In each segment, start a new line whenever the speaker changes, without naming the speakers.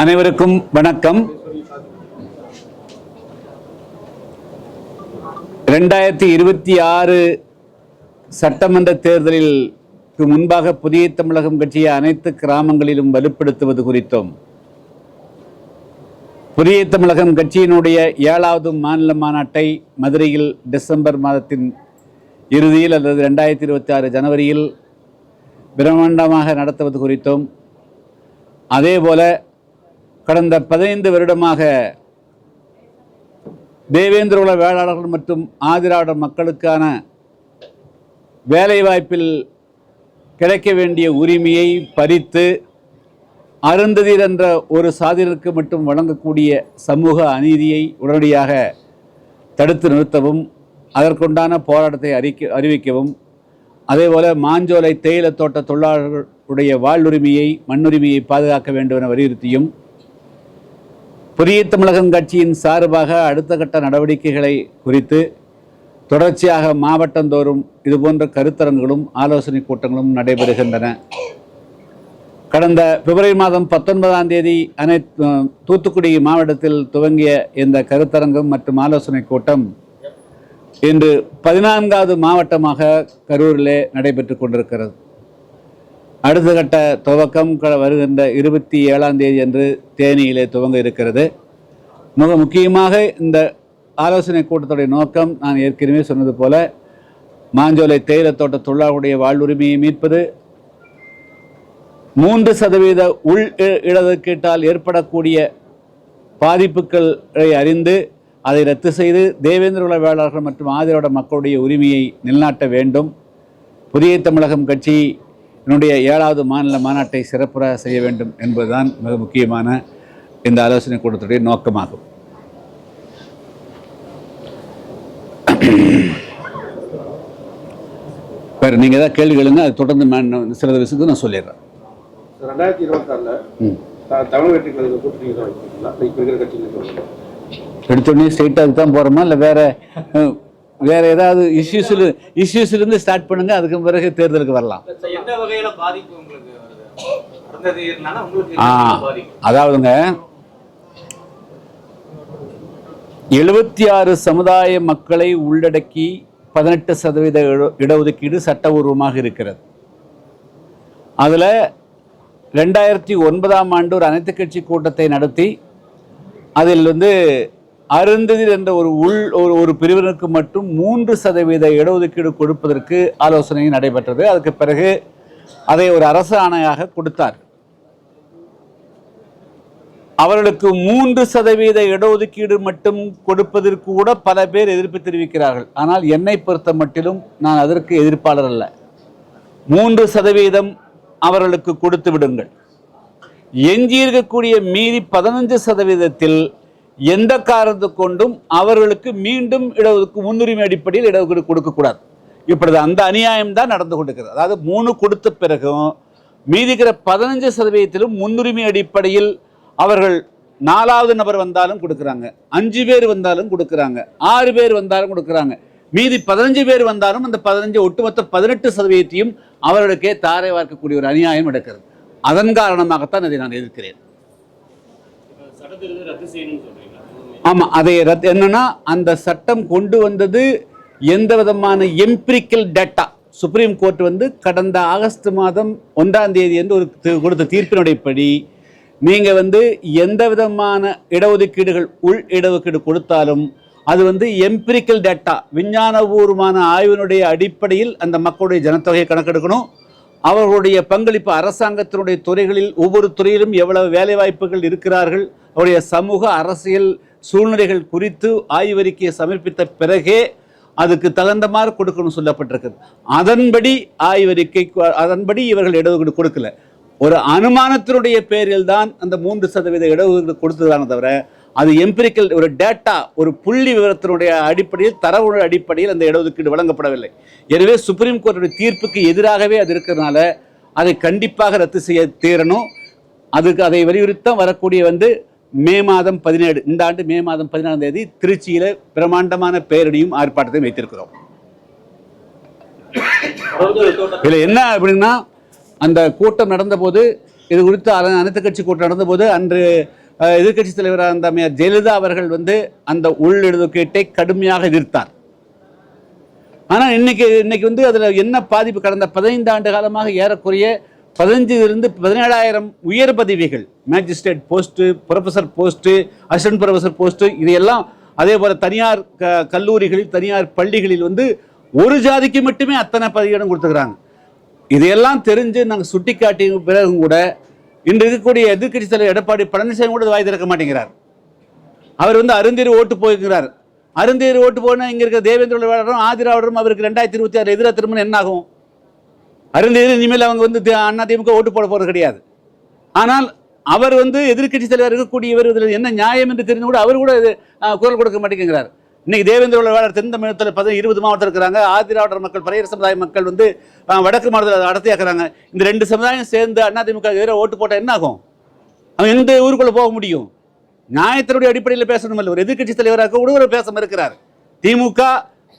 அனைவருக்கும் வணக்கம். ரெண்டாயிரத்தி இருபத்தி ஆறு சட்டமன்ற தேர்தலில் முன்பாக புதிய தமிழகம் கட்சியை அனைத்து கிராமங்களிலும் வலுப்படுத்துவது குறித்தும். புதிய தமிழகம் கட்சியினுடைய ஏழாவது மாநில மாநாட்டை மதுரையில் டிசம்பர் மாதத்தின் இறுதியில் அல்லது ரெண்டாயிரத்தி இருபத்தி ஆறு ஜனவரியில் பிரம்மாண்டமாக நடத்துவது குறித்தும். அதேபோல கடந்த பதினைந்து வருடமாக தேவேந்திரகுல வேளாளர்கள் மற்றும் ஆதிராவிடர் மக்களுக்கான வேலைவாய்ப்பில் கிடைக்க வேண்டிய உரிமையை பறித்து அருந்ததிர் என்ற ஒரு சாதியினருக்கு மட்டும் வழங்கக்கூடிய சமூக அநீதியை உடனடியாக தடுத்து நிறுத்தவும் அதற்குண்டான போராட்டத்தை அறிக்க அறிவிக்கவும் அதேபோல மாஞ்சோலை தேயிலை தோட்ட தொழிலாளர்களுடைய வாழ்வுரிமையை மண்ணுரிமையை பாதுகாக்க வேண்டும் என வலியுறுத்தியும் புதிய தமிழகம் கட்சியின் சார்பாக அடுத்த கட்ட நடவடிக்கைகளை குறித்து தொடர்ச்சியாக மாவட்டந்தோறும் இதுபோன்ற கருத்தரங்குகளும் ஆலோசனை கூட்டங்களும் நடைபெறுகின்றன. கடந்த பிப்ரவரி மாதம் பத்தொன்பதாம் தேதி அனைத்து தூத்துக்குடி மாவட்டத்தில் துவங்கிய இந்த கருத்தரங்கம் மற்றும் ஆலோசனை கூட்டம் இன்று பதினான்காவது மாவட்டமாக கரூரிலே நடைபெற்று கொண்டிருக்கிறது. அடுத்த கட்ட துவக்கம் க- வருகின்ற இருபத்தி ஏழாம் தேதி அன்று தேனியிலே துவங்க இருக்கிறது. மிக முக்கியமாக இந்த ஆலோசனை கூட்டத்துடைய நோக்கம் நான் ஏற்கனவே சொன்னது போல மாஞ்சோலை தேயிலை தோட்ட தொழிலாளர்களுடைய வாழ்வுரிமையை மீட்பது. மூன்று சதவீத உள் இ- இடஒதுக்கீட்டால் ஏற்படக்கூடிய பாதிப்புகளை அறிந்து அதை ரத்து செய்து தேவேந்திர வேளாளர்கள் மற்றும் ஆதிரோட மக்களுடைய உரிமையை நிலைநாட்ட வேண்டும். புதிய தமிழகம் கட்சி என்னுடைய ஏழாவது மாநில மாநாட்டை சிறப்புற செய்ய வேண்டும் என்பதுதான் மிக முக்கியமான இந்த ஆலோசனை கூட்டத்துடைய நோக்கமாகும். வேறு நீங்கள் ஏதாவது கேள்வி கேளுங்க அது தொடர்ந்து நான் சில விஷயத்துக்கு நான் சொல்லிடுறேன்.
ரெண்டாயிரத்தி இருபத்தாறுல தமிழ் வெற்றி கழக கூட்டணி
எடுத்தோடனே ஸ்ட்ரெயிட்டாக தான் போகிறோமா இல்லை வேற வேற ஏதாவது இஷ்யூஸில் இஷ்யூஸ்லேருந்து ஸ்டார்ட் பண்ணுங்க அதுக்கு பிறகு தேர்தலுக்கு வரலாம். அதாவதுங்க எழுபத்தி ஆறு சமுதாய மக்களை உள்ளடக்கி பதினெட்டு சதவீத இட- இடஒதுக்கீடு சட்டபூர்வமாக இருக்கிறது. அதில் ரெண்டாயிரத்தி ஒன்பதாம் ஆண்டு ஒரு அனைத்து கட்சி கூட்டத்தை நடத்தி அதில் வந்து அருந்ததில் என்ற ஒரு உள் ஒரு ஒரு பிரிவினருக்கு மட்டும் மூன்று சதவீத இடஒதுக்கீடு கொடுப்பதற்கு ஆலோசனை நடைபெற்றது. அதுக்கு பிறகு அதை ஒரு அரசு ஆணையாக கொடுத்தார். அவர்களுக்கு மூன்று சதவீத இடஒதுக்கீடு மட்டும் கொடுப்பதற்கு கூட பல பேர் எதிர்ப்பு தெரிவிக்கிறார்கள். ஆனால் என்னை பொறுத்த மட்டிலும் நான் அதற்கு எதிர்ப்பாளர் அல்ல. மூன்று சதவீதம் அவர்களுக்கு கொடுத்து விடுங்கள். எஞ்சியிருக்கக்கூடிய மீதி பதினஞ்சு சதவீதத்தில் எந்த காரணத்தை கொண்டும் அவர்களுக்கு மீண்டும் இடஒதுக்கு முன்னுரிமை அடிப்படையில் இடஒதுக்கீடு கொடுக்கக்கூடாது. இப்படி அந்த அநியாயம் தான் நடந்து கொண்டிருக்கிறது. அதாவது மூணு கொடுத்த பிறகும் மீதிக்கிற பதினஞ்சு சதவீதத்திலும் முன்னுரிமை அடிப்படையில் அவர்கள் நாலாவது நபர் வந்தாலும் கொடுக்குறாங்க. அஞ்சு பேர் வந்தாலும் கொடுக்குறாங்க. ஆறு பேர் வந்தாலும் கொடுக்குறாங்க. மீதி பதினஞ்சு பேர் வந்தாலும் அந்த பதினஞ்சு ஒட்டுமொத்த பதினெட்டு சதவீதத்தையும் அவர்களுக்கே தாரை வார்க்கக்கூடிய ஒரு அநியாயம் நடக்கிறது. அதன் காரணமாகத்தான் அதை நான் எதிர்க்கிறேன். ஆமாம் அதை ரத்து என்னன்னா அந்த சட்டம் கொண்டு வந்தது எந்த விதமான எம்பிரிக்கல் டேட்டா சுப்ரீம் கோர்ட் வந்து கடந்த ஆகஸ்ட் மாதம் ஒன்றாம் தேதி என்று ஒரு தி- கொடுத்த தீர்ப்பினுடையபடி நீங்கள் வந்து எந்த விதமான இடஒதுக்கீடுகள் உள் இடஒதுக்கீடு கொடுத்தாலும் அது வந்து எம்பிரிக்கல் டேட்டா விஞ்ஞானபூர்வமான ஆய்வினுடைய அடிப்படையில் அந்த மக்களுடைய ஜனத்தொகையை கணக்கெடுக்கணும். அவர்களுடைய பங்களிப்பு அரசாங்கத்தினுடைய துறைகளில் ஒவ்வொரு துறையிலும் எவ்வளவு வேலைவாய்ப்புகள் இருக்கிறார்கள் அவருடைய சமூக அரசியல் சூழ்நிலைகள் குறித்து ஆய்வறிக்கையை சமர்ப்பித்த பிறகே அதுக்கு தகுந்த மாதிரி கொடுக்கணும்னு சொல்லப்பட்டிருக்குது. அதன்படி ஆய்வறிக்கை அதன்படி இவர்கள் இடஒதுக்கீடு கொடுக்கல. ஒரு அனுமானத்தினுடைய பேரில் தான் அந்த மூன்று சதவீத இடஒதுக்கீடு கொடுத்ததான தவிர அது எம்பிரிக்கல் ஒரு டேட்டா ஒரு புள்ளி விவரத்தினுடைய அடிப்படையில் தரவு அடிப்படையில் அந்த இடஒதுக்கீடு வழங்கப்படவில்லை. எனவே சுப்ரீம் கோர்ட்டுடைய தீர்ப்புக்கு எதிராகவே அது இருக்கிறதுனால அதை கண்டிப்பாக ரத்து செய்ய தீரணும். அதுக்கு அதை வலியுறுத்த வரக்கூடிய வந்து மே மாதம் பதினேழு இந்த ஆண்டு மே மாதம் பதினாலாம் தேதி திருச்சியில் பிரம்மாண்டமான பேரணியும் ஆர்ப்பாட்டத்தையும் வைத்திருக்கிறோம். இதில் என்ன அப்படின்னா அந்த கூட்டம் நடந்தபோது இது குறித்து அனைத்து கட்சி கூட்டம் நடந்தபோது அன்று எதிர்கட்சி எதிர்க்கட்சி தலைவராக இருந்த அம்மையார் ஜெயலலிதா அவர்கள் வந்து அந்த உள்ளொதுக்கீட்டை கடுமையாக எதிர்த்தார். ஆனால் இன்னைக்கு இன்னைக்கு வந்து அதில் என்ன பாதிப்பு? கடந்த பதினைந்து ஆண்டு காலமாக ஏறக்குறைய பதினஞ்சிலிருந்து பதினேழாயிரம் உயர் பதவிகள் magistrate post professor post assistant professor post இதையெல்லாம் அதே போல் தனியார் க கல்லூரிகளில் தனியார் பள்ளிகளில் வந்து ஒரு ஜாதிக்கு மட்டுமே அத்தனை பதவியிடம் கொடுத்துக்கிறாங்க. இதையெல்லாம் தெரிஞ்சு நாங்கள் சுட்டிக்காட்டிய பிறகும் கூட இன்று இருக்கக்கூடிய எதிர்க்கட்சி தலைவர் எடப்பாடி பழனிசாமி கூட வாய் திறக்க மாட்டேங்கிறார். அவர் வந்து அருந்தேரி ஓட்டு போயிருக்கிறார் அருந்தேரி ஓட்டு போனால் இங்கே இருக்க தேவேந்திர ஆதிராவிடரும் அவருக்கு ரெண்டாயிரத்தி இருபத்தி ஆறு எதிராக திரும்ப என்ன ஆகும்? அருந்தேரி இனிமேல் அவங்க வந்து அதிமுக அண்ணா திமுக ஓட்டு போட போகிறது கிடையாது. ஆனால் அவர் வந்து எதிர்க்கட்சி தலைவர் இருக்கக்கூடியவர் இதில் என்ன நியாயம் என்று தெரிந்து கூட அவர் கூட இது, குரல் கொடுக்க மாட்டேங்கிறார். இன்னைக்கு தேவேந்திர வேடர் தென் தமிழகத்தில் பதினஞ்சு இருபது மாவட்டம் இருக்கிறாங்க. ஆதிராவிடர் மக்கள் பரையர் சமுதாய மக்கள் வந்து வடக்கு மாவட்டத்தில் அடர்த்தியாக்குறாங்க. இந்த ரெண்டு சமுதாயம் சேர்ந்து அதிமுக எதிராக ஓட்டு போட்டால் என்ன ஆகும்? அவன் எந்த ஊருக்குள்ளே போக முடியும்? நியாயத்தினுடைய அடிப்படையில் பேசணும் இல்லை ஒரு எதிர்க்கட்சி தலைவராக கூட ஒரு பேச இருக்கிறார் திமுக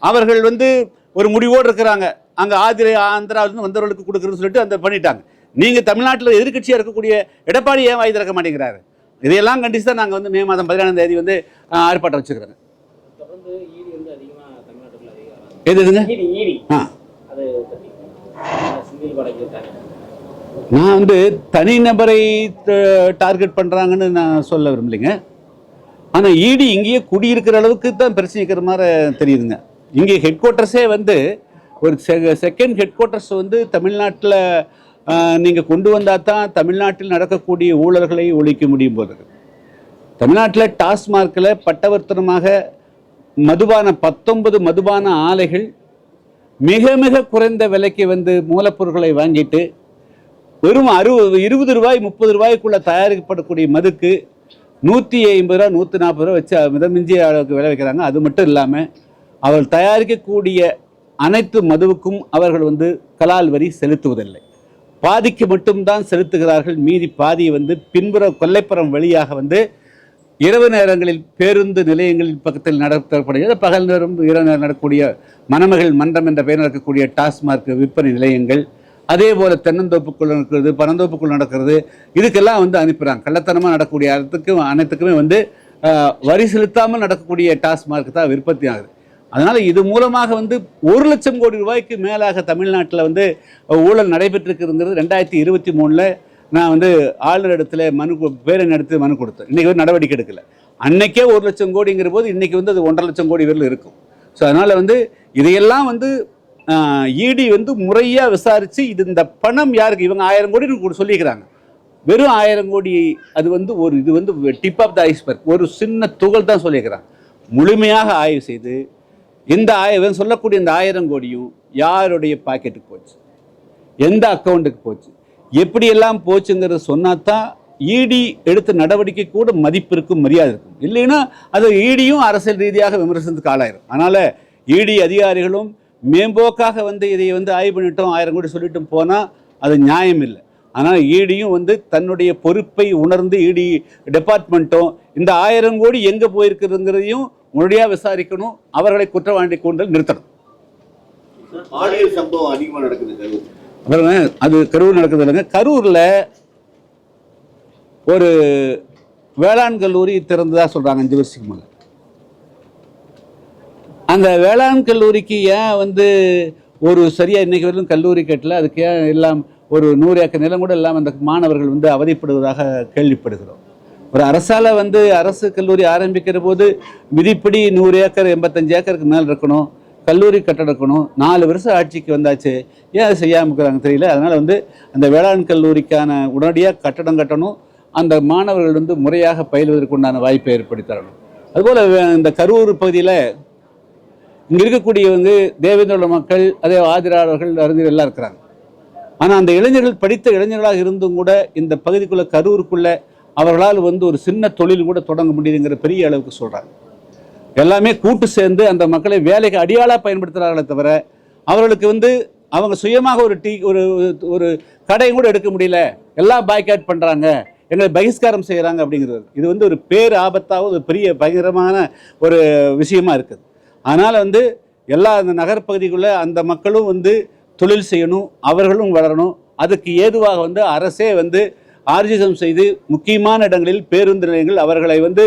அவர்கள் வந்து ஒரு முடிவோடு இருக்கிறாங்க. அங்க ஆதிரை ஆந்திராவிலிருந்து வந்தவர்களுக்கு கொடுக்குறதுன்னு சொல்லிட்டு அந்த பண்ணிட்டாங்க. நீங்க தமிழ்நாட்டில் எதிர்க்கட்சியா இருக்கக்கூடிய எடப்பாடி ஏன் வாய் திறக்க மாட்டேங்கிறாரு? இதையெல்லாம் கண்டிச்சு தான் நாங்கள் வந்து மே மாதம் பதினேழாம் தேதி வந்து ஆர்ப்பாட்டம் வச்சுக்கிறோங்க எது எதுங்க? ஆ. நான் வந்து தனிநபரை டார்கெட் பண்ணுறாங்கன்னு நான் சொல்ல விரும்பலைங்க. ஆனால் ஈடி இங்கேயே குடியிருக்கிற அளவுக்கு தான் பிரச்சனை இருக்கிற மாதிரி தெரியுதுங்க. இங்கே ஹெட் குவார்ட்டர்ஸே வந்து ஒரு செ செகண்ட் ஹெட் குவார்ட்டர்ஸ் வந்து தமிழ்நாட்டில் நீங்கள் கொண்டு வந்தால் தான் தமிழ்நாட்டில் நடக்கக்கூடிய ஊழல்களை ஒழிக்க முடியும் போது தமிழ்நாட்டில் டாஸ்மார்க்கில் பட்டவர்த்தனமாக மதுபான பத்தொன்பது மதுபான ஆலைகள் மிக மிக குறைந்த விலைக்கு வந்து மூலப்பொருட்களை வாங்கிட்டு வெறும் அறுபது இருபது ரூபாய் முப்பது ரூபாய்க்குள்ளே தயாரிக்கப்படக்கூடிய மதுக்கு நூற்றி ஐம்பது ரூபா நூற்றி நாற்பது ரூபா வச்சு மிதமிஞ்சிய அளவுக்கு விலை வைக்கிறாங்க அது மட்டும் இல்லாமல் அவர் தயாரிக்கக்கூடிய அனைத்து மதுவுக்கும் அவர்கள் வந்து கலால் வரி செலுத்துவதில்லை. பாதிக்கு மட்டும்தான் செலுத்துகிறார்கள். மீதி பாதியை வந்து பின்புற கொல்லைப்புறம் வழியாக வந்து இரவு நேரங்களில் பேருந்து நிலையங்களில் பக்கத்தில் நடத்தப்படுகிறது. பகல் நேரம் இரவு நேரம் நடக்கக்கூடிய மணமகள் மன்றம் என்ற பெயர் நடக்கக்கூடிய டாஸ்மார்க் விற்பனை நிலையங்கள் அதே போல் தென்னந்தோப்புக்குள் நடக்கிறது பனந்தோப்புக்குள் நடக்கிறது இதுக்கெல்லாம் வந்து அனுப்புகிறாங்க கள்ளத்தனமாக நடக்கக்கூடிய அனைத்துக்கும் அனைத்துக்குமே வந்து வரி செலுத்தாமல் நடக்கக்கூடிய டாஸ்மார்க் தான் விற்பத்தி ஆகுது அதனால் இது மூலமாக வந்து ஒரு லட்சம் கோடி ரூபாய்க்கு மேலாக தமிழ்நாட்டில் வந்து ஊழல் நடைபெற்றிருக்குங்கிறது ரெண்டாயிரத்தி இருபத்தி மூணில் நான் வந்து ஆளுநர் இடத்துல மனு பேரன் எடுத்து நடத்தி மனு கொடுத்தேன். இன்றைக்கி வந்து நடவடிக்கை எடுக்கல. அன்னைக்கே ஒரு லட்சம் கோடிங்கிற போது இன்றைக்கி வந்து அது ஒன்றரை லட்சம் கோடி வரையில் இருக்கும். ஸோ அதனால் வந்து இதையெல்லாம் வந்து இடி வந்து முறையாக விசாரித்து இது இந்த பணம் யாருக்கு? இவங்க ஆயிரம் கோடி கூட சொல்லிக்கிறாங்க. வெறும் ஆயிரம் கோடி அது வந்து ஒரு இது வந்து டிப் ஆஃப் த ஐஸ்பர்க் ஒரு சின்ன துகள் தான் சொல்லியிருக்கிறாங்க முழுமையாக ஆய்வு செய்து இந்த ஆயிரம் சொல்லக்கூடிய இந்த ஆயிரம் கோடியும் யாருடைய பாக்கெட்டுக்கு போச்சு? எந்த அக்கௌண்ட்டுக்கு போச்சு? எப்படியெல்லாம் போச்சுங்கிறத சொன்னா தான் இடி எடுத்த நடவடிக்கை கூட மதிப்பு இருக்கும் மரியாதை இருக்கும். இல்லைன்னா அது e ஈடியும் அரசியல் ரீதியாக விமர்சனத்துக்கு ஆளாயிரும். அதனால் இடி அதிகாரிகளும் மேம்போக்காக வந்து இதை வந்து ஆய்வு பண்ணிட்டோம் ஆயிரம் கோடி சொல்லிட்டும் போனால் அது நியாயம் இல்லை. ஆனால் ஈடியும் வந்து தன்னுடைய பொறுப்பை உணர்ந்து இடி டிபார்ட்மெண்ட்டும் இந்த ஆயிரம் கோடி எங்கே போயிருக்குதுங்கிறதையும் முழுமையாக விசாரிக்கணும் அவர்களை குற்றவாளி கூண்டல் நிறுத்தணும்.
சம்பவம் அதிகமா நடக்குது
அப்புறம் அது கரூர் நடக்குது இல்லைங்க. கரூரில் ஒரு வேளாண் கல்லூரி திறந்ததா சொல்கிறாங்க அஞ்சு வருஷத்துக்கு மேலே அந்த வேளாண் கல்லூரிக்கு ஏன் வந்து ஒரு சரியாக இன்னைக்கு வரைக்கும் கல்லூரி கட்டல? அதுக்கு ஏன் எல்லாம் ஒரு நூறு ஏக்கர் நிலம் கூட இல்லாமல் அந்த மாணவர்கள் வந்து அவதிப்படுவதாக கேள்விப்படுகிறோம். ஒரு அரசால் வந்து அரசு கல்லூரி ஆரம்பிக்கிற போது விதிப்படி நூறு ஏக்கர் எண்பத்தஞ்சு ஏக்கருக்கு மேலே இருக்கணும். கல்லூரி கட்டடம் இருக்கணும் நாலு வருஷம் ஆட்சிக்கு வந்தாச்சு. ஏன் அதை செய்யாமல் இருக்கிறாங்க தெரியல. அதனால் வந்து அந்த வேளாண் கல்லூரிக்கான உடனடியாக கட்டடம் கட்டணும். அந்த மாணவர்கள் வந்து முறையாக பயிலுவதற்குண்டான வாய்ப்பை ஏற்படுத்தி தரணும். அதுபோல் இந்த கரூர் பகுதியில் இங்கே இருக்கக்கூடியவங்க தேவேந்திர மக்கள் அதே ஆதிராளர்கள் அறிஞர் எல்லாம் இருக்கிறாங்க. ஆனால் அந்த இளைஞர்கள் படித்த இளைஞர்களாக இருந்தும் கூட இந்த பகுதிக்குள்ளே கரூருக்குள்ளே அவர்களால் வந்து ஒரு சின்ன தொழில் கூட தொடங்க முடியுதுங்கிற பெரிய அளவுக்கு சொல்கிறாங்க எல்லாமே கூட்டு சேர்ந்து அந்த மக்களை வேலைக்கு அடியாளாக பயன்படுத்துகிறார்களே தவிர அவர்களுக்கு வந்து அவங்க சுயமாக ஒரு டீ ஒரு ஒரு கடையும் கூட எடுக்க முடியல. எல்லாம் பாய்காட் பண்ணுறாங்க எங்களை பகிஷ்காரம் செய்கிறாங்க அப்படிங்கிறது. இது வந்து ஒரு பேர் ஆபத்தாக ஒரு பெரிய பயங்கரமான ஒரு விஷயமா இருக்குது. அதனால் வந்து எல்லா அந்த நகர்ப்பகுதிக்குள்ளே அந்த மக்களும் வந்து தொழில் செய்யணும் அவர்களும் வளரணும். அதுக்கு ஏதுவாக வந்து அரசே வந்து ஆர்ஜிசம் செய்து முக்கியமான இடங்களில் பேருந்து நிலையங்கள் அவர்களை வந்து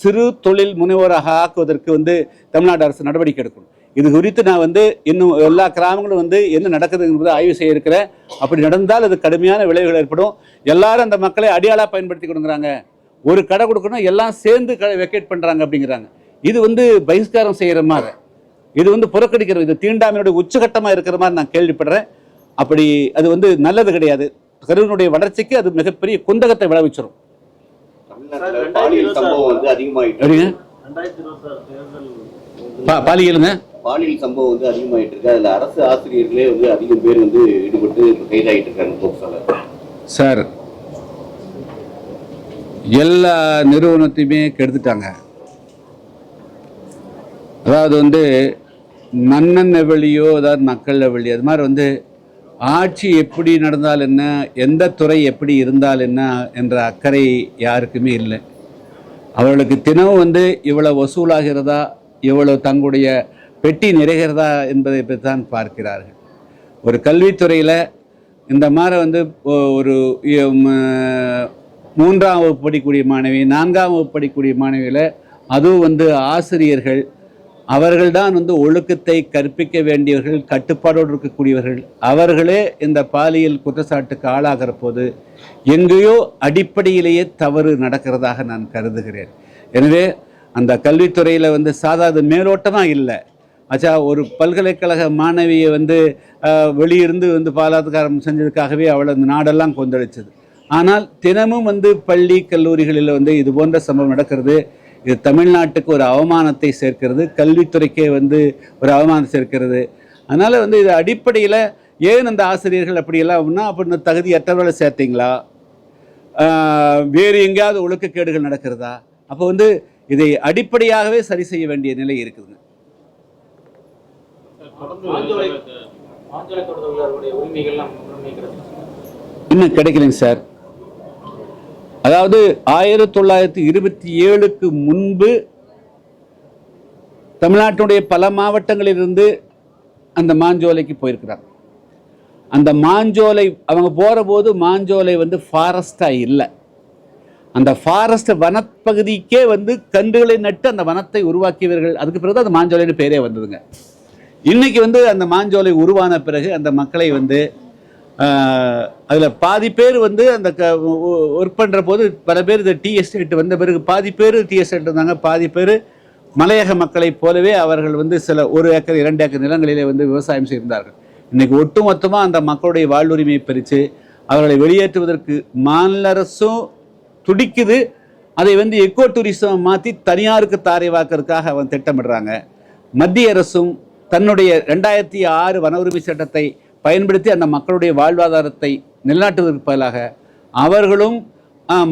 சிறு தொழில் முனைவோராக ஆக்குவதற்கு வந்து தமிழ்நாடு அரசு நடவடிக்கை எடுக்கணும். இது குறித்து நான் வந்து இன்னும் எல்லா கிராமங்களும் வந்து என்ன நடக்குது என்பதை ஆய்வு செய்ய இருக்கிறேன். அப்படி நடந்தால் அது கடுமையான விளைவுகள் ஏற்படும். எல்லாரும் அந்த மக்களை அடியாளாக பயன்படுத்தி கொடுங்குறாங்க ஒரு கடை கொடுக்கணும் எல்லாம் சேர்ந்து கடை வெக்கேட் பண்ணுறாங்க அப்படிங்கிறாங்க. இது வந்து பகிஷ்காரம் செய்கிற மாதிரி. இது வந்து புறக்கணிக்கிறது இது தீண்டாமையோட உச்சகட்டமாக இருக்கிற மாதிரி நான் கேள்விப்படுறேன். அப்படி அது வந்து நல்லது கிடையாது. கருவினுடைய வளர்ச்சிக்கு அது மிகப்பெரிய குந்தகத்தை பா பாலியலுங்க
பாலியல் சம்பவம் வந்து அதிகமாயிட்டு இருக்கு. அதுல அரசு ஆசிரியர்களே வந்து அதிகம் பேர் வந்து ஈடுபட்டு கைதாகிட்டு இருக்காங்க
சார் எல்லா நிறுவனத்தையுமே கெடுத்துட்டாங்க. அதாவது வந்து மன்னன் எவழியோ அதாவது மக்கள் எவழி அது மாதிரி வந்து ஆட்சி எப்படி நடந்தால் என்ன எந்த துறை எப்படி இருந்தால் என்ன என்ற அக்கறை யாருக்குமே இல்லை. அவர்களுக்கு தினமும் வந்து இவ்வளோ வசூலாகிறதா இவ்வளோ தங்களுடைய பெட்டி நிறைகிறதா என்பதை பற்றி தான் பார்க்கிறார்கள். ஒரு கல்வித்துறையில் இந்த மாதிரி வந்து ஒரு மூன்றாம் வகுப்பு படிக்கக்கூடிய மாணவி நான்காம் வகுப்பு படிக்கக்கூடிய மாணவியில் அதுவும் வந்து ஆசிரியர்கள் அவர்கள்தான் வந்து ஒழுக்கத்தை கற்பிக்க வேண்டியவர்கள் கட்டுப்பாடோடு இருக்கக்கூடியவர்கள். அவர்களே இந்த பாலியல் குற்றச்சாட்டுக்கு ஆளாகிற போது எங்கேயோ அடிப்படையிலேயே தவறு நடக்கிறதாக நான் கருதுகிறேன். எனவே அந்த கல்வித்துறையில் வந்து சாதாரண மேலோட்டமாக இல்லை. ஆச்சா ஒரு பல்கலைக்கழக மாணவியை வந்து வெளியிருந்து வந்து பாலாத்காரம் செஞ்சதுக்காகவே அவளை அந்த நாடெல்லாம் கொந்தளிச்சது. ஆனால் தினமும் வந்து பள்ளி கல்லூரிகளில் வந்து இது போன்ற சம்பவம் நடக்கிறது. இது தமிழ்நாட்டுக்கு ஒரு அவமானத்தை சேர்க்கிறது கல்வித்துறைக்கே வந்து ஒரு அவமானம் சேர்க்கிறது. அதனால் வந்து இது அடிப்படையில் ஏன் அந்த ஆசிரியர்கள் அப்படியெல்லாம் அப்படின்னா அப்படி தகுதியற்றவர்களை சேர்த்தீங்களா? வேறு எங்கேயாவது ஒழுக்கக்கேடுகள் நடக்கிறதா? அப்போ வந்து இதை அடிப்படையாகவே சரி செய்ய வேண்டிய நிலை இருக்குதுங்க இன்னும் கிடைக்கலைங்க சார். அதாவது ஆயிரத்தி தொள்ளாயிரத்தி இருபத்தி ஏழுக்கு முன்பு தமிழ்நாட்டினுடைய பல மாவட்டங்களிலிருந்து அந்த மாஞ்சோலைக்கு போயிருக்கிறாங்க அந்த மாஞ்சோலை அவங்க போகிற போது மாஞ்சோலை வந்து ஃபாரஸ்டாக இல்லை. அந்த ஃபாரஸ்ட் வனப்பகுதிக்கே வந்து கன்றுகளை நட்டு அந்த வனத்தை உருவாக்கியவர்கள் அதுக்கு பிறகு அந்த மாஞ்சோலைன்னு பேரே வந்ததுங்க. இன்னைக்கு வந்து அந்த மாஞ்சோலை உருவான பிறகு அந்த மக்களை வந்து அதில் பாதி பேர் வந்து அந்த க ஒர்க் பண்ணுற போது பல பேர் இந்த டீ எஸ்டேட் வந்த பிறகு பாதி பேர் டீ எஸ்டேட் இருந்தாங்க பாதி பேர் மலையக மக்களைப் போலவே அவர்கள் வந்து சில ஒரு ஏக்கர் இரண்டு ஏக்கர் நிலங்களிலே வந்து விவசாயம் செய்திருந்தார்கள். இன்றைக்கி ஒட்டுமொத்தமாக அந்த மக்களுடைய வாழ்வுரிமையை பிரித்து அவர்களை வெளியேற்றுவதற்கு மாநில அரசும் துடிக்குது. அதை வந்து எக்கோ டூரிசம் மாற்றி தனியாருக்கு தாரைவாக்கிறதுக்காக அவன் திட்டமிடுறாங்க. மத்திய அரசும் தன்னுடைய ரெண்டாயிரத்தி ஆறு வன உரிமை சட்டத்தை பயன்படுத்தி அந்த மக்களுடைய வாழ்வாதாரத்தை நிலைநாட்டுவதற்கு பதிலாக அவர்களும்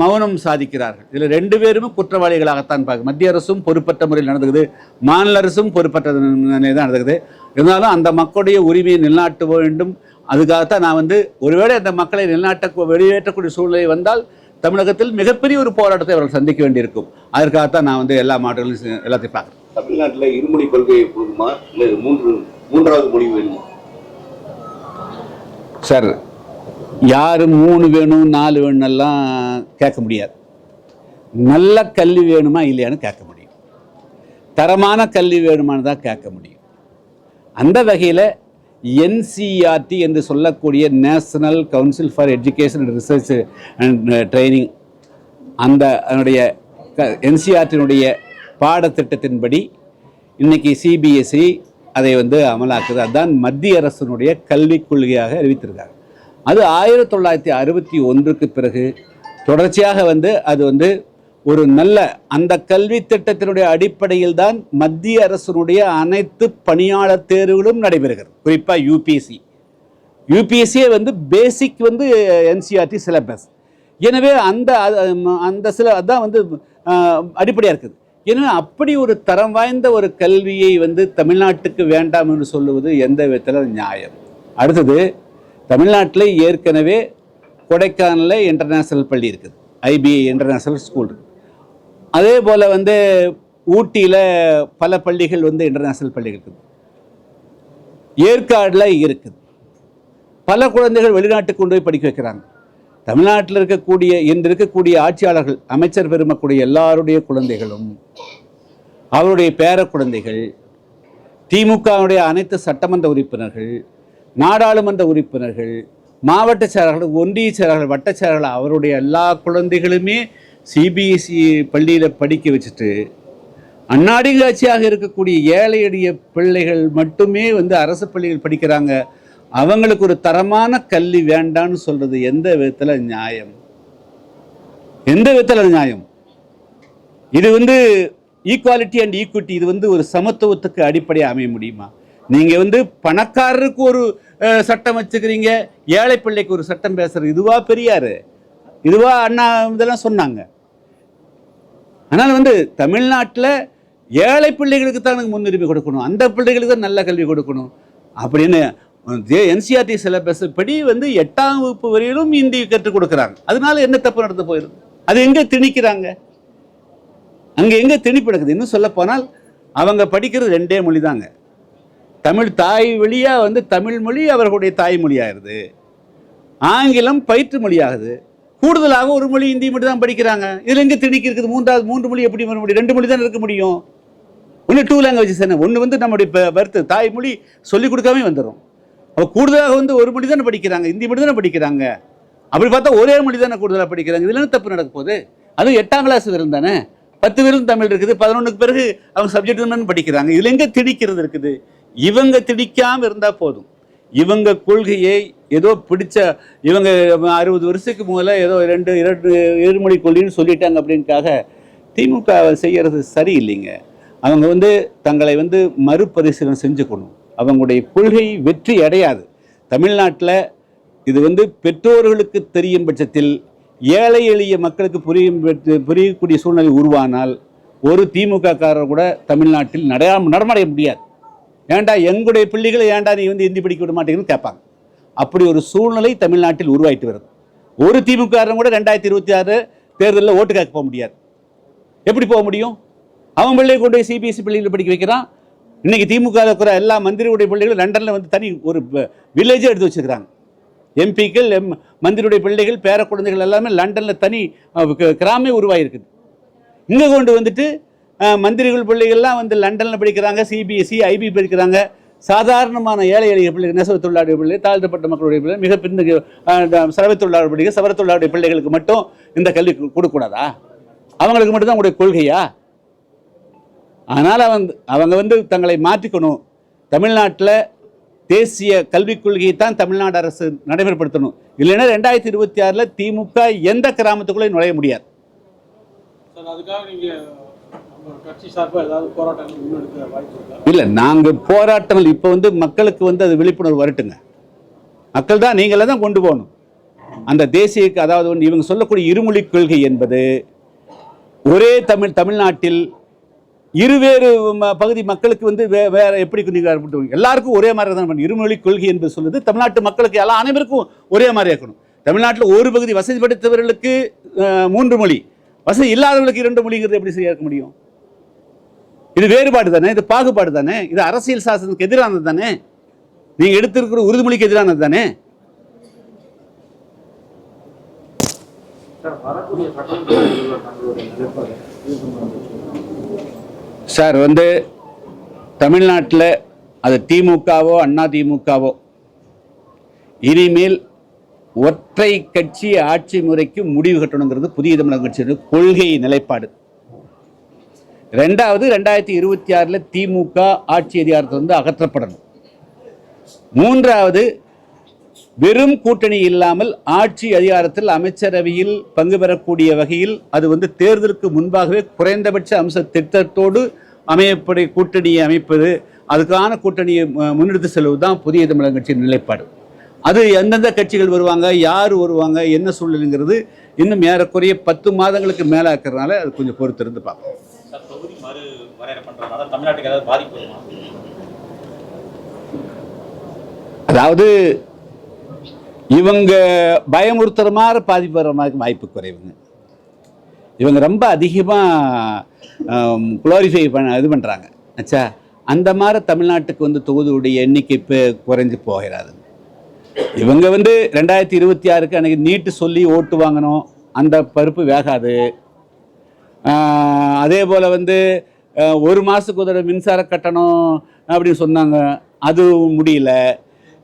மௌனம் சாதிக்கிறார்கள். இதில் ரெண்டு பேருமே குற்றவாளிகளாகத்தான் பார்க்க மத்திய அரசும் பொறுப்பற்ற முறையில் நடந்துக்குது. மாநில அரசும் பொறுப்பற்ற நிலையில் தான் நடந்துக்குது. இருந்தாலும் அந்த மக்களுடைய உரிமையை நிலைநாட்ட வேண்டும். அதுக்காகத்தான் நான் வந்து ஒருவேளை அந்த மக்களை நிலைநாட்ட வெளியேற்றக்கூடிய சூழ்நிலை வந்தால் தமிழகத்தில் மிகப்பெரிய ஒரு போராட்டத்தை அவர்கள் சந்திக்க வேண்டியிருக்கும். அதற்காகத்தான் நான் வந்து எல்லா மாவட்டங்களையும் எல்லாத்தையும் பார்க்குறேன்.
தமிழ்நாட்டில் இருமொழி கொள்கை போதுமா இல்லை மூன்று மூன்றாவது மொழி வேணுமா?
சார் யார் மூணு வேணும் நாலு வேணும்லாம் கேட்க முடியாது. நல்ல கல்வி வேணுமா இல்லையான்னு கேட்க முடியும். தரமான கல்வி வேணுமான்னு தான் கேட்க முடியும். அந்த வகையில் என்சிஆர்டி என்று சொல்லக்கூடிய national council for education and research and training அந்த அதனுடைய என்சிஆர்டினுடைய பாடத்திட்டத்தின்படி இன்னைக்கு சிபிஎஸ்சி அதை வந்து அமலாக்குது. அதுதான் மத்திய அரசினுடைய கல்விக் கொள்கையாக அறிவித்திருக்காங்க. அது ஆயிரத்தி தொள்ளாயிரத்தி அறுபத்தி ஒன்றுக்கு பிறகு தொடர்ச்சியாக வந்து அது வந்து ஒரு நல்ல அந்த கல்வி திட்டத்தினுடைய அடிப்படையில் தான் மத்திய அரசினுடைய அனைத்து பணியாளர் தேர்வுகளும் நடைபெறுகிறது. குறிப்பாக யூபிஎஸ்சி யூபிஎஸ்சியே வந்து பேசிக் வந்து என்சிஆர்டி சிலபஸ் எனவே அந்த அந்த சில அதான் வந்து அடிப்படையாக இருக்குது. ஏன்னா அப்படி ஒரு தரம் வாய்ந்த ஒரு கல்வியை வந்து தமிழ்நாட்டுக்கு வேண்டாம் என்று சொல்லுவது எந்த விதத்தில் நியாயம்? அடுத்தது தமிழ்நாட்டில் ஏற்கனவே கொடைக்கானலில் இன்டர்நேஷ்னல் பள்ளி இருக்குது. ஐபிஐ இன்டர்நேஷ்னல் ஸ்கூல் இருக்குது அதே போல் வந்து ஊட்டியில் பல பள்ளிகள் வந்து இன்டர்நேஷ்னல் பள்ளிகள் இருக்குது. ஏற்காடில் இருக்குது. பல குழந்தைகள் வெளிநாட்டுக்கு கொண்டு போய் படிக்க வைக்கிறாங்க. தமிழ்நாட்டில் இருக்கக்கூடிய இன்று இருக்கக்கூடிய ஆட்சியாளர்கள் அமைச்சர் பெருமக்கூடிய எல்லாருடைய குழந்தைகளும் அவருடைய பேர குழந்தைகள் திமுகவுடைய அனைத்து சட்டமன்ற உறுப்பினர்கள் நாடாளுமன்ற உறுப்பினர்கள் மாவட்ட செயலாளர்கள் ஒன்றிய செயலாளர்கள் வட்ட செயலாளர்கள் அவருடைய எல்லா குழந்தைகளுமே சிபிஎஸ்இ பள்ளியில் படிக்க வச்சுட்டு அன்னாடி காட்சியாக இருக்கக்கூடிய ஏழை எளிய பிள்ளைகள் மட்டுமே வந்து அரசு பள்ளியில் படிக்கிறாங்க. அவங்களுக்கு ஒரு தரமான கல்வி வேண்டான்னு சொல்றது எந்த விதத்தில் நியாயம்? எந்த விதத்தில் நியாயம்? இது வந்து ஈக்குவாலிட்டி அண்ட் ஈக்குவிட்டி இது வந்து ஒரு சமத்துவத்துக்கு அடிப்படையாக அமைய முடியுமா? நீங்கள் வந்து பணக்காரருக்கு ஒரு சட்டம் வச்சுக்கிறீங்க ஏழை பிள்ளைக்கு ஒரு சட்டம் பேசுறது இதுவா பெரியாரு? இதுவா அண்ணா இதெல்லாம் சொன்னாங்க. ஆனால் வந்து தமிழ்நாட்டில் ஏழை பிள்ளைகளுக்கு தான் முன்னுரிமை கொடுக்கணும் அந்த பிள்ளைகளுக்கு தான் நல்ல கல்வி கொடுக்கணும் அப்படின்னு என்சிஆர்டி சிலபஸ் படி வந்து எட்டாம் வகுப்பு வரையிலும் இந்தி கற்றுக் கொடுக்குறாங்க. அதனால என்ன தப்பு நடந்து போயிடும்? அது எங்கே திணிக்கிறாங்க? அங்கே எங்கே திணிப்பு நடக்குது? இன்னும் சொல்ல போனால் அவங்க படிக்கிறது ரெண்டே மொழி தாங்க தமிழ் தாய் வழியாக வந்து தமிழ் மொழி அவர்களுடைய தாய்மொழியாயிருது ஆங்கிலம் பயிற்று மொழியாகுது. கூடுதலாக ஒரு மொழி இந்தி மட்டும் தான் படிக்கிறாங்க. இதில் எங்கே திணிக்கி இருக்குது? மூன்றாவது மூன்று மொழி எப்படி வர முடியும்? ரெண்டு மொழி தான் இருக்க முடியும்? ஒன்று டூ லாங்குவேஜஸ் என்ன? ஒன்று வந்து நம்முடைய இப்போ பர்த்து தாய்மொழி சொல்லிக் கொடுக்காமே வந்துடும் அப்போ கூடுதலாக வந்து ஒரு மொழி தானே படிக்கிறாங்க இந்தி மட்டும் தானே படிக்கிறாங்க. அப்படி பார்த்தா ஒரே மொழி தானே கூடுதலாக படிக்கிறாங்க. இதில் என்ன தப்பு நடக்க போகுது? அதுவும் எட்டாம் கிளாஸ் வரும் தானே? பத்து பேரும் தமிழ் இருக்குது பதினொன்றுக்கு பிறகு அவங்க சப்ஜெக்ட் என்னன்னு படிக்கிறாங்க. இதில் எங்கே திணிக்கிறது இருக்குது? இவங்க திணிக்காமல் இருந்தால் போதும். இவங்க கொள்கையை ஏதோ பிடிச்ச இவங்க அறுபது வருஷத்துக்கு முதல்ல ஏதோ ரெண்டு இரண்டு இருமொழி கொள்கைன்னு சொல்லிட்டாங்க அப்படின்னுக்காக திமுக செய்கிறது சரியில்லைங்க. அவங்க வந்து தங்களை வந்து மறுபரிசீலனை செஞ்சுக்கணும். அவங்களுடைய கொள்கை வெற்றி அடையாது. தமிழ்நாட்டில் இது வந்து பெற்றோர்களுக்கு தெரியும் பட்சத்தில் ஏழை எளிய மக்களுக்கு புரியும் புரியக்கூடிய சூழ்நிலை உருவானால் ஒரு திமுக காரர் கூட தமிழ்நாட்டில் நடைய நடமடைய முடியாது. ஏண்டா எங்களுடைய பிள்ளைகளை ஏன்டா நீ வந்து ஹிந்தி படிக்க விட மாட்டேங்குன்னு கேட்பாங்க. அப்படி ஒரு சூழ்நிலை தமிழ்நாட்டில் உருவாயிட்டு வருது. ஒரு திமுககாரன் கூட ரெண்டாயிரத்தி இருபத்தி ஆறு தேர்தலில் ஓட்டு கேட்க போக முடியாது. எப்படி போக முடியும்? அவன் பிள்ளையை கொண்டு போய் சிபிஎஸ்சி பள்ளியில் படிக்க வைக்கிறான். இன்றைக்கி திமுக இருக்கிற எல்லா மந்திரியுடைய பிள்ளைகளும் லண்டனில் வந்து தனி ஒரு வில்லேஜே எடுத்து வச்சுருக்கிறாங்க. எம்பிக்கள் எம் மந்திரியுடைய பிள்ளைகள் பேர குழந்தைகள் எல்லாமே லண்டனில் தனி க- கிராமே உருவாகிருக்குது இங்கே கொண்டு வந்துட்டு மந்திரிகள் பிள்ளைகள்லாம் வந்து லண்டனில் படிக்கிறாங்க சிபிஎஸ்சி ஐபி படிக்கிறாங்க. சாதாரணமான ஏழை எளிய பிள்ளைகள் நெசவு தொழிலாளர் பிள்ளை தாழ்த்தப்பட்ட மக்களுடைய பிள்ளை மிக பின்னுக்கு சரவை தொழிலாளர் பிள்ளைகள் சவர தொழிலாளர் பிள்ளைகளுக்கு மட்டும் இந்த கல்வி கொடுக்கக்கூடாதா? அவங்களுக்கு மட்டும்தான் உங்களுடைய கொள்கையா? அதனால் அவங்க அவங்க வந்து தங்களை மாற்றிக்கணும். தமிழ்நாட்டில் தேசிய கல்விக் கொள்கையை தான் தமிழ்நாடு அரசு நடைமுறைப்படுத்தணும். இல்லைன்னா ரெண்டாயிரத்தி இருபத்தி ஆறில் திமுக எந்த கிராமத்துக்குள்ளே நுழைய முடியாது. இல்லை நாங்கள் போராட்டங்கள் இப்போ வந்து மக்களுக்கு வந்து அது விழிப்புணர்வு வரட்டுங்க. மக்கள் தான் நீங்களே தான் கொண்டு போகணும். அந்த தேசிய அதாவது இவங்க சொல்லக்கூடிய இருமொழி கொள்கை என்பது ஒரே தமிழ் தமிழ்நாட்டில் இருவேறு பகுதி மக்களுக்கு வந்து வே வேற எப்படி நீங்கள் எல்லாருக்கும் ஒரே மாதிரி தான் பண்ணணும். இருமொழி கொள்கை என்று சொல்லுது. தமிழ்நாட்டு மக்களுக்கு எல்லா அனைவருக்கும் ஒரே மாதிரி இருக்கணும். தமிழ்நாட்டில் ஒரு பகுதி வசதி படைத்தவர்களுக்கு மூன்று மொழி. வசதி இல்லாதவர்களுக்கு இரண்டு மொழிங்கிறது எப்படி சரியாக இருக்க முடியும்? இது வேறுபாடு தானே? இது பாகுபாடு தானே? இது அரசியல் சாசனத்துக்கு எதிரானது தானே? நீங்கள் எடுத்திருக்கிற உறுதிமொழிக்கு எதிரானது தானே?
வரக்கூடிய சட்டமன்ற தங்களுடைய நிலைப்பாடு இது சம்பந்தமா
சார் வந்து தமிழ்நாட்டில் அது திமுகவோ அண்ணா திமுகவோ இனிமேல் ஒற்றை கட்சி ஆட்சி முறைக்கு முடிவு கட்டணுங்கிறது புதிய தமிழக கட்சியோட கொள்கை நிலைப்பாடு. ரெண்டாவது ரெண்டாயிரத்தி இருபத்தி ஆறில் திமுக ஆட்சி அதிகாரத்தை வந்து அகற்றப்படணும். மூன்றாவது வெறும் கூட்டணி இல்லாமல் ஆட்சி அதிகாரத்தில் அமைச்சரவையில் பங்கு பெறக்கூடிய வகையில் அது வந்து தேர்தலுக்கு முன்பாகவே குறைந்தபட்ச அம்ச திட்டத்தோடு அமையப்படைய கூட்டணியை அமைப்பது அதுக்கான கூட்டணியை முன்னெடுத்து செல்வது தான் புதிய தமிழக கட்சியின் நிலைப்பாடு. அது எந்தெந்த கட்சிகள் வருவாங்க யார் வருவாங்க என்ன சூழ்நிலைங்கிறது இன்னும் ஏறக்குறைய பத்து மாதங்களுக்கு மேலே இருக்கிறதுனால அது கொஞ்சம் பொறுத்திருந்து பார்ப்போம்.
சார் தொகுதி மறு வரையறை பண்றதுனால தமிழ்நாட்டுக்கு ஏதாவது பாதிப்பு வருமா?
அதாவது இவங்க பயமுறுத்துற மாதிரி பாதிப்பு வர மாதிரி வாய்ப்பு குறைவுங்க. இவங்க ரொம்ப அதிகமாக குளோரிஃபை பண்ண இது பண்ணுறாங்க ஆச்சா அந்த மாதிரி தமிழ்நாட்டுக்கு வந்து தொகுதியுடைய எண்ணிக்கை இப்போ குறைஞ்சு போகிறாது இவங்க வந்து ரெண்டாயிரத்தி இருபத்தி ஆறுக்கு அன்றைக்கி நீட்டு சொல்லி ஓட்டு வாங்கணும். அந்த பருப்பு வேகாது. அதே போல் வந்து ஒரு மாதத்துக்கு ஒரு தடவை மின்சார கட்டணம் அப்படின்னு சொன்னாங்க. அதுவும் முடியல.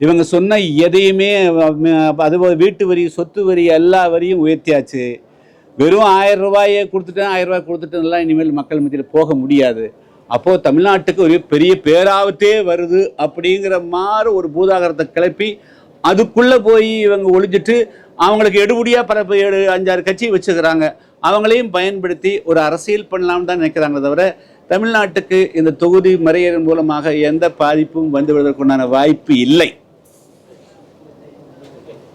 இவங்க சொன்ன எதையுமே அது வீட்டு வரி சொத்து வரி எல்லா வரியும் உயர்த்தியாச்சு. வெறும் ஆயிரம் ரூபாயை கொடுத்துட்டேன் ஆயிரம் ரூபாய் கொடுத்துட்டேன்லாம் இனிமேல் மக்கள் மத்தியில் போக முடியாது. அப்போது தமிழ்நாட்டுக்கு ஒரு பெரிய பேராபத்தே வருது அப்படிங்கிற மாதிரி ஒரு பூதாகரத்தை கிளப்பி அதுக்குள்ளே போய் இவங்க ஒழிஞ்சிட்டு அவங்களுக்கு எடுபடியாக பல ஏழு அஞ்சாறு கட்சி வச்சுக்கிறாங்க. அவங்களையும் பயன்படுத்தி ஒரு அரசியல் பண்ணலாம்னு தான் நினைக்கிறாங்க தவிர தமிழ்நாட்டுக்கு இந்த தொகுதி மறையதன் மூலமாக எந்த பாதிப்பும் வந்து விடுவதற்குண்டான வாய்ப்பு இல்லை.